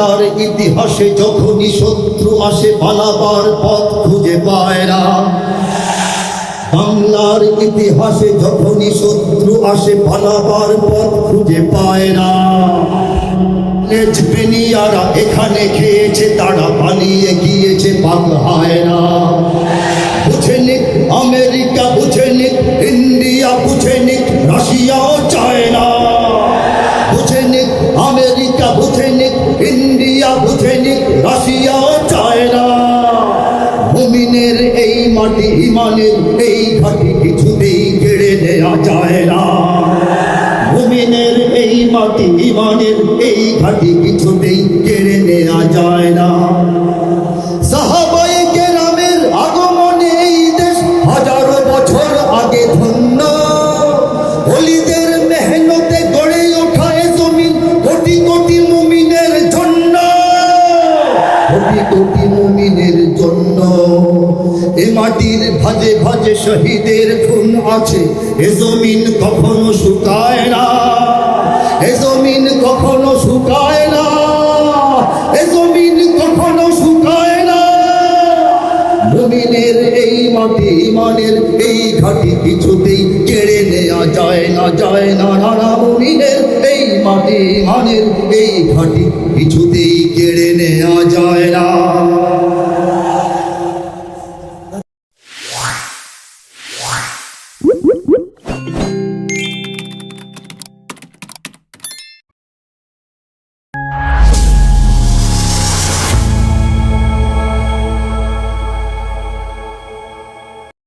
বাংলার ইতিহাসে যখনই শত্রু আসে, পালাবার পথ খুঁজে পায় না। বাংলার ইতিহাসে যখনই শত্রু আসে, পালাবার পথ খুঁজে পায় না। এখানে খেয়েছে, তারা পালিয়ে গিয়েছে পাক হয় না। আমেরিকা বুঝে নিক চায় না। ভূমিনের এই মাটি, ইমানের এই ঘাটি কিছুতেই কেড়ে নেওয়া যায় না। ভূমিনের এই মাটি, ইমানের এই ঘাটি কিছুতেই মুমিনের জন্য। এ মাটির ভাজে ভাজে শহীদের খুন আছে। এ জমিন কখনো শুকায় না। এ জমিন কখনো শুকায় না। এ জমিন কখনো শুকায় না। মুমিনের এই মাটি ইমানের এই ঘাটি কিছুতেই কেড়ে নেওয়া যায় না যায় না। নানা মুমিনের এই মাটি ইমানের এই ঘাটি কিছুতেই না